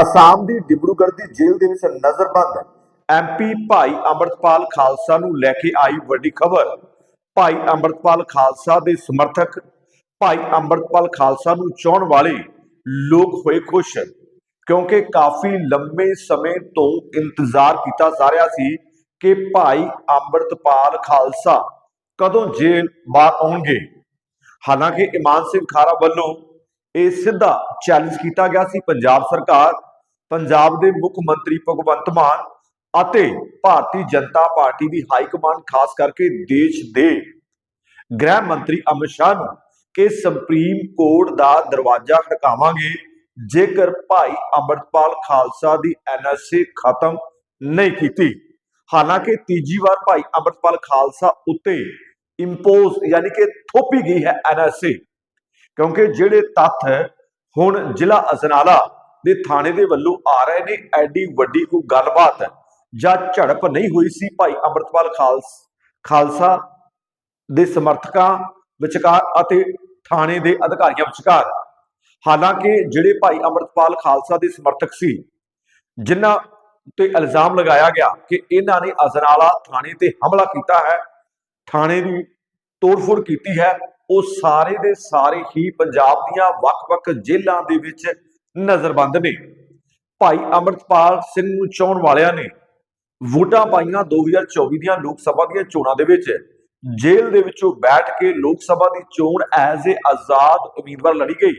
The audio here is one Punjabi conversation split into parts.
ਅਸਾਮ ਦੀ ਡਿਬਰੂਗੜ੍ਹ ਦੀ ਜੇਲ੍ਹ ਦੇ ਵਿੱਚ ਨਜ਼ਰਬੰਦ ਐਮਪੀ ਭਾਈ ਅੰਮ੍ਰਿਤਪਾਲ ਖਾਲਸਾ ਨੂੰ ਲੈ ਕੇ ਆਈ ਵੱਡੀ ਖਬਰ। ਭਾਈ ਅੰਮ੍ਰਿਤਪਾਲ ਖਾਲਸਾ ਦੇ ਸਮਰਥਕ ਭਾਈ ਅੰਮ੍ਰਿਤਪਾਲ ਖਾਲਸਾ ਨੂੰ ਚਾਹਣ ਵਾਲੇ ਲੋਕ ਹੋਏ ਖੁਸ਼, ਕਿਉਂਕਿ ਕਾਫੀ ਲੰਬੇ ਸਮੇਂ ਤੋਂ ਇੰਤਜ਼ਾਰ ਕੀਤਾ ਜਾ ਰਿਹਾ ਸੀ ਕਿ ਭਾਈ ਅੰਮ੍ਰਿਤਪਾਲ ਖਾਲਸਾ ਕਦੋਂ ਜੇਲ੍ਹ ਬਾਹਰ ਆਉਣਗੇ। ਹਾਲਾਂਕਿ ਇਮਾਨ ਸਿੰਘ ਖਾਰਾ ਵੱਲੋਂ ਇਹ ਸਿੱਧਾ ਚੈਲੰਜ ਕੀਤਾ ਗਿਆ ਸੀ। ਪੰਜਾਬ ਸਰਕਾਰ ਪੰਜਾਬ ਦੇ ਮੁੱਖ ਮੰਤਰੀ ਭਗਵੰਤ ਮਾਨ ਅਤੇ ਭਾਰਤੀ ਜਨਤਾ ਪਾਰਟੀ ਦੀ ਹਾਈ ਕਮਾਂਡ, ਖਾਸ ਕਰਕੇ ਦੇਸ਼ ਦੇ ਗ੍ਰਹਿ ਮੰਤਰੀ ਅਮਿਤ ਸ਼ਾਹ ਨੂੰ ਕਿ ਸੁਪਰੀਮ ਕੋਰਟ ਦਾ ਦਰਵਾਜ਼ਾ ਖੜਕਾਵਾਂਗੇ, ਜੇਕਰ ਭਾਈ ਅੰਮ੍ਰਿਤਪਾਲ ਖਾਲਸਾ ਦੀ ਐਨਐਸਏ ਖਤਮ ਨਹੀਂ ਕੀਤੀ। ਹਾਲਾਂਕਿ ਤੀਜੀ ਵਾਰ ਭਾਈ ਅੰਮ੍ਰਿਤਪਾਲ ਖਾਲਸਾ ਉੱਤੇ ਇੰਪੋਜ਼ ਯਾਨੀ ਕਿ ਥੋਪੀ ਗਈ ਹੈ ਐਨਐਸਏ ਕਿਉਂਕਿ ਜਿਹੜੇ ਤੱਥ ਹੁਣ ਜ਼ਿਲ੍ਹਾ ਅਜਨਾਲਾ ਦੇ ਥਾਣੇ ਦੇ ਵੱਲੋਂ ਆ ਰਹੇ ਨੇ, ਐਡੀ ਵੱਡੀ ਕੋਈ ਗੱਲਬਾਤ ਜਾਂ ਝੜਪ ਨਹੀਂ ਹੋਈ ਸੀ ਭਾਈ ਅੰਮ੍ਰਿਤਪਾਲ ਖਾਲਸ, ਖਾਲਸਾ ਦੇ ਸਮਰਥਕਾਂ ਵਿਚਕਾਰ ਅਤੇ ਥਾਣੇ ਦੇ ਅਧਿਕਾਰੀਆਂ ਵਿਚਕਾਰ? ਹਾਲਾਂਕਿ ਜਿਹੜੇ ਭਾਈ ਅੰਮ੍ਰਿਤਪਾਲ ਖਾਲਸਾ ਦੇ ਸਮਰਥਕ ਸੀ, ਜਿਨ੍ਹਾਂ ਤੇ ਇਲਜ਼ਾਮ ਲਗਾਇਆ ਗਿਆ ਕਿ ਇਹਨਾਂ ਨੇ ਅਜਨਾਲਾ ਥਾਣੇ ਤੇ ਹਮਲਾ ਕੀਤਾ ਹੈ, ਥਾਣੇ ਦੀ ਤੋੜਫੋੜ ਕੀਤੀ ਹੈ, ਉਹ ਸਾਰੇ ਦੇ ਸਾਰੇ ਹੀ ਪੰਜਾਬ ਦੀਆਂ ਵੱਖ-ਵੱਖ ਜੇਲ੍ਹਾਂ ਦੇ ਵਿੱਚ ਨਜ਼ਰਬੰਦ ਨੇ। ਭਾਈ ਅਮਰਤਪਾਲ ਸਿੰਘ ਨੂੰ ਚੋਣ ਵਾਲਿਆਂ ਨੇ ਵੋਟਾਂ ਪਾਈਆਂ 2024 ਦੀਆਂ ਲੋਕ ਸਭਾ ਦੀਆਂ ਚੋਣਾਂ ਦੇ ਵਿੱਚ। ਜੇਲ੍ਹ ਦੇ ਵਿੱਚੋਂ ਬੈਠ ਕੇ ਲੋਕ ਸਭਾ ਦੀ ਚੋਣ ਐਜ਼ ਏ ਆਜ਼ਾਦ ਉਮੀਦਵਾਰ ਲੜੀ ਗਈ।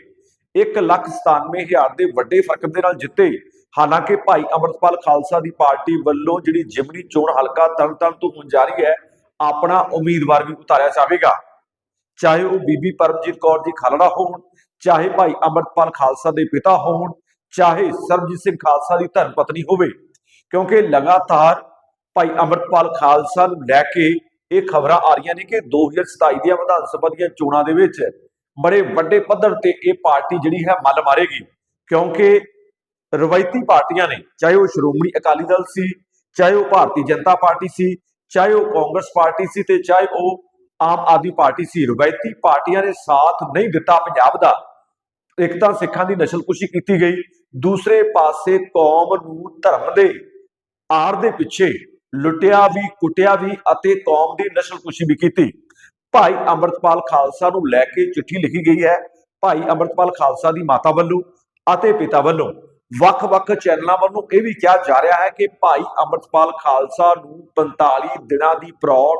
197000 ਦੇ ਵੱਡੇ ਫ਼ਰਕ ਦੇ ਨਾਲ ਜਿੱਤੇ। ਹਾਲਾਂਕਿ ਭਾਈ ਅਮਰਤਪਾਲ ਖਾਲਸਾ ਦੀ ਪਾਰਟੀ ਵੱਲੋਂ ਜਿਹੜੀ ਜਿਮਨੀ ਚੋਣ ਹਲਕਾ ਤਰਨਤਾਰਨ ਤੋਂ ਹੁਣ ਜਾਰੀ ਹੈ, ਆਪਣਾ ਉਮੀਦਵਾਰ ਵੀ ਉਤਾਰਿਆ ਜਾਵੇਗਾ। ਚਾਹੇ ਉਹ ਬੀਬੀ ਪਰਮਜੀਤ ਕੌਰ ਜੀ ਖਾਲੜਾ ਹੋਣ ਚਾਹੇ ਭਾਈ ਅਮਰਤਪਾਲ ਖਾਲਸਾ ਦੇ ਪਿਤਾ ਹੋਣ, ਚਾਹੇ ਸਰਬਜੀਤ ਸਿੰਘ ਖਾਲਸਾ ਦੀ ਧਰਮ ਪਤਨੀ ਹੋਵੇ, ਕਿਉਂਕਿ ਲਗਾਤਾਰ ਭਾਈ ਅਮਰਤਪਾਲ ਖਾਲਸਾ ਨੂੰ ਲੈ ਕੇ ਇਹ ਖਬਰਾਂ ਆ ਰਹੀਆਂ ਨੇ ਕਿ 2027 ਦੀਆਂ ਵਿਧਾਨ ਸਭਾ ਦੀਆਂ ਚੋਣਾਂ ਦੇ ਵਿੱਚ ਬੜੇ ਵੱਡੇ ਪੱਧਰ ਤੇ ਇਹ ਪਾਰਟੀ ਜਿਹੜੀ ਹੈ ਮੱਲ ਮਾਰੇਗੀ, ਕਿਉਂਕਿ ਰਵਾਇਤੀ ਪਾਰਟੀਆਂ ਨੇ, ਚਾਹੇ ਉਹ ਸ਼੍ਰੋਮਣੀ ਅਕਾਲੀ ਦਲ ਸੀ, ਚਾਹੇ ਉਹ ਭਾਰਤੀ ਜਨਤਾ ਪਾਰਟੀ ਸੀ, ਚਾਹੇ ਉਹ ਕਾਂਗਰਸ ਪਾਰਟੀ ਸੀ ਤੇ ਚਾਹੇ ਉਹ ਆਮ ਆਦਮੀ ਪਾਰਟੀ ਸੀ, ਰਵਾਇਤੀ ਪਾਰਟੀਆਂ ਨੇ ਸਾਥ ਨਹੀਂ ਦਿੱਤਾ ਪੰਜਾਬ ਦਾ। ਇੱਕ ਤਾਂ ਸਿੱਖਾਂ ਦੀ ਨਸਲਕੁਸ਼ੀ ਕੀਤੀ ਗਈ। ਦੂਸਰੇ ਪਾਸੇ ਕੌਮ ਨੂੰ ਧਰਮ ਦੇ ਆੜ ਦੇ ਪਿੱਛੇ ਲੁੱਟਿਆ ਵੀ, ਕੁੱਟਿਆ ਵੀ ਅਤੇ ਕੌਮ ਦੀ ਨਸਲਕੁਸ਼ੀ ਵੀ ਕੀਤੀ। ਭਾਈ ਅੰਮ੍ਰਿਤਪਾਲ ਖਾਲਸਾ ਨੂੰ ਲੈ ਕੇ ਚਿੱਠੀ ਲਿਖੀ ਗਈ ਹੈ। ਭਾਈ ਅੰਮ੍ਰਿਤਪਾਲ ਖਾਲਸਾ ਦੀ ਮਾਤਾ ਵੱਲੋਂ ਅਤੇ ਪਿਤਾ ਵੱਲੋਂ। ਵੱਖ-ਵੱਖ ਚੈਨਲਾਂ ਵੱਲੋਂ ਇਹ ਵੀ ਕਿਹਾ ਜਾ ਰਿਹਾ ਹੈ ਕਿ ਭਾਈ ਅੰਮ੍ਰਿਤਪਾਲ ਖਾਲਸਾ ਨੂੰ 45 ਦਿਨਾਂ ਦੀ ਪ੍ਰੌੜ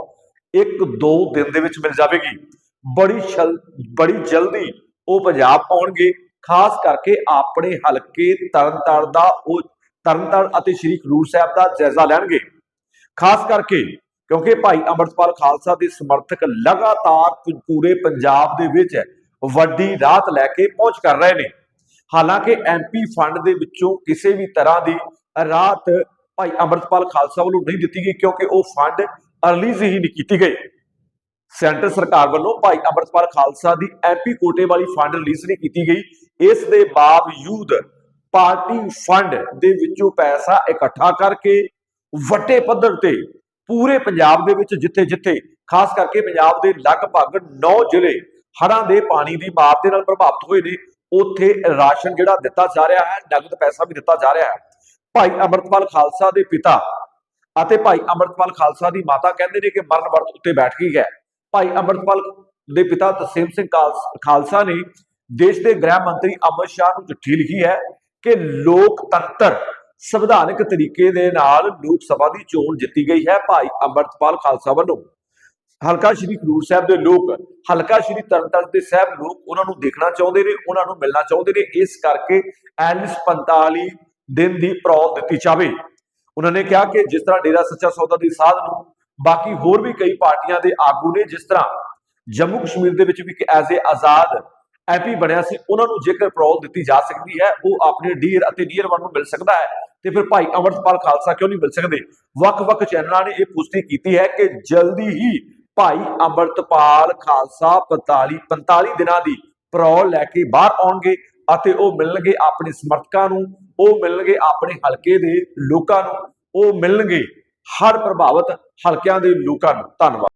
ਇੱਕ ਦੋ ਦਿਨ ਦੇ ਵਿੱਚ ਮਿਲ ਜਾਵੇਗੀ। ਬੜੀ ਛਲ, ਬੜੀ ਜਲਦੀ ਉਹ ਪੰਜਾਬ ਆਉਣਗੇ ਖਾਸ ਕਰਕੇ ਆਪਣੇ ਹਲਕੇ ਤਰਨਤਾਰਨ ਦਾ, ਉਹ ਤਰਨਤਾਰਨ ਅਤੇ ਸ੍ਰੀ ਖਡੂਰ ਸਾਹਿਬ ਦਾ ਜਾਇਜ਼ਾ ਲੈਣਗੇ। ਖਾਸ ਕਰਕੇ ਕਿਉਂਕਿ ਭਾਈ ਅੰਮ੍ਰਿਤਪਾਲ ਖਾਲਸਾ ਦੇ ਸਮਰਥਕ ਲਗਾਤਾਰ ਪੂਰੇ ਪੰਜਾਬ ਦੇ ਵਿੱਚ ਵੱਡੀ ਰਾਤ ਲੈ ਕੇ ਪਹੁੰਚ ਕਰ ਰਹੇ ਨੇ। ਹਾਲਾਂਕਿ ਐਮਪੀ ਫੰਡ ਦੇ ਵਿੱਚੋਂ ਕਿਸੇ ਵੀ ਤਰ੍ਹਾਂ ਦੀ ਰਾਤ ਭਾਈ ਅੰਮ੍ਰਿਤਪਾਲ ਖਾਲਸਾ ਵੱਲੋਂ ਨਹੀਂ ਦਿੱਤੀ ਗਈ ਕਿਉਂਕਿ ਉਹ ਫੰਡ ਰਿਲੀਜ਼ ਹੀ ਨਹੀਂ ਕੀਤੀ ਗਈ। ਸੈਂਟਰ ਸਰਕਾਰ ਵੱਲੋਂ ਭਾਈ ਅੰਮ੍ਰਿਤਪਾਲ ਖਾਲਸਾ ਦੀ ਐਮਪੀ ਕੋਟੇ ਵਾਲੀ ਫੰਡ ਰਿਲੀਜ਼ ਨਹੀਂ ਕੀਤੀ ਗਈ। ਇਸ ਦੇ ਬਾਵਜੂਦ ਪਾਰਟੀ ਫੰਡ ਦੇ ਵਿੱਚੋਂ ਪੈਸਾ ਇਕੱਠਾ ਕਰਕੇ ਵੱਡੇ ਪੱਧਰ ਤੇ ਪੂਰੇ ਪੰਜਾਬ ਦੇ ਵਿੱਚ ਜਿੱਥੇ-ਜਿੱਥੇ, ਖਾਸ ਕਰਕੇ ਪੰਜਾਬ ਦੇ ਲਗਭਗ 9 ਜ਼ਿਲ੍ਹੇ ਹੜ੍ਹਾਂ ਦੇ ਪਾਣੀ ਦੀ ਮਾਰ ਦੇ ਨਾਲ ਪ੍ਰਭਾਵਿਤ ਹੋਏ ਨੇ, ਉੱਥੇ ਰਾਸ਼ਨ ਜਿਹੜਾ ਦਿੱਤਾ ਜਾ ਰਿਹਾ ਹੈ ਨਗਦ ਪੈਸਾ ਵੀ ਦਿੱਤਾ ਜਾ ਰਿਹਾ ਹੈ। ਭਾਈ ਅਮਰਤਪਾਲ ਖਾਲਸਾ ਦੇ ਪਿਤਾ ਅਤੇ ਭਾਈ ਅਮਰਤਪਾਲ ਖਾਲਸਾ ਦੀ ਮਾਤਾ ਕਹਿੰਦੇ ਨੇ ਕਿ ਮਰਨ ਵਰਤ ਉੱਤੇ ਬੈਠ ਗਈ ਹੈ। ਭਾਈ ਅਮਰਤਪਾਲ ਦੇ ਪਿਤਾ ਤਸੀਮ ਸਿੰਘ ਖਾਲਸ- ਖਾਲਸਾ ਨੇ ਦੇਸ਼ ਦੇ ਗ੍ਰਹਿ ਮੰਤਰੀ ਅਮਿਤ ਸ਼ਾਹ ਨੂੰ ਚਿੱਠੀ ਲਿਖੀ ਹੈ ਕਿ ਲੋਕਤੰਤਰ ਸੰਵਿਧਾਨਕ ਤਰੀਕੇ ਦੇ ਨਾਲ ਲੋਕ ਸਭਾ ਦੀ ਚੋਣ ਜਿੱਤੀ ਗਈ ਹੈ ਭਾਈ ਅਮਰਤਪਾਲ ਖਾਲਸਾ ਵੱਲੋਂ। ਹਲਕਾ ਸ਼੍ਰੀ ਖਡੂਰ ਸਾਹਿਬ ਦੇ ਲੋਕ, ਹਲਕਾ ਸ਼੍ਰੀ ਤਰਨਤਾਰਨ ਦੇ ਸਾਹਿਬ ਲੋਕ ਉਹਨਾਂ ਨੂੰ ਦੇਖਣਾ ਚਾਹੁੰਦੇ ਨੇ, ਉਹਨਾਂ ਨੂੰ ਮਿਲਣਾ ਚਾਹੁੰਦੇ ਨੇ, ਇਸ ਕਰਕੇ ਐਲਿਸ 45 ਦਿਨ ਦੀ ਪ੍ਰੌਲ ਦਿੱਤੀ ਜਾਵੇ। ਉਹਨਾਂ ਨੇ ਕਿਹਾ ਕਿ ਜਿਸ ਤਰ੍ਹਾਂ ਡੇਰਾ ਸੱਚਾ ਸੌਦਾ ਦੀ ਸਾਧ ਨੂੰ ਬਾਕੀ ਹੋਰ ਵੀ ਕਈ ਪਾਰਟੀਆਂ ਦੇ ਆਗੂ ਨੇ ਜਿਸ ਤਰ੍ਹਾਂ ਜੰਮੂ ਕਸ਼ਮੀਰ ਦੇ ਵਿੱਚ ਵੀ ਇੱਕ ਐਜ਼ ਏ ਆਜ਼ਾਦ ਐਪੀ ਬਣਿਆ ਸੀ, ਉਹਨਾਂ ਨੂੰ ਜੇਕਰ ਪ੍ਰੌਲ ਦਿੱਤੀ ਜਾ ਸਕਦੀ ਹੈ, ਉਹ ਆਪਣੇ ਡੀਅਰ ਅਤੇ ਡੀਅਰ ਵਨ ਨੂੰ ਮਿਲ ਸਕਦਾ ਹੈ ਤੇ ਫਿਰ ਭਾਈ ਅਮਰਤਪਾਲ ਖਾਲਸਾ ਕਿਉਂ ਨਹੀਂ ਮਿਲ ਸਕਦੇ? ਵੱਖ-ਵੱਖ ਚੈਨਲਾਂ ਨੇ ਇਹ ਪੁਸ਼ਟੀ ਕੀਤੀ ਹੈ ਕਿ ਜਲਦੀ ਹੀ ਭਾਈ ਅਮਰਤਪਾਲ ਖਾਲਸਾ 45 45 ਦਿਨਾਂ ਦੀ ਪ੍ਰੌਲ ਲੈ ਕੇ ਬਾਹਰ ਆਉਣਗੇ ਅਤੇ ਉਹ ਮਿਲਣਗੇ ਆਪਣੇ ਸਮਰਥਕਾਂ ਨੂੰ, ਉਹ ਮਿਲਣਗੇ ਆਪਣੇ ਹਲਕੇ ਦੇ ਲੋਕਾਂ ਨੂੰ, ਉਹ ਮਿਲਣਗੇ ਹਰ ਪ੍ਰਭਾਵਿਤ ਹਲਕਿਆਂ ਦੇ ਲੋਕਾਂ ਨੂੰ ਧੰਨਵਾਦ।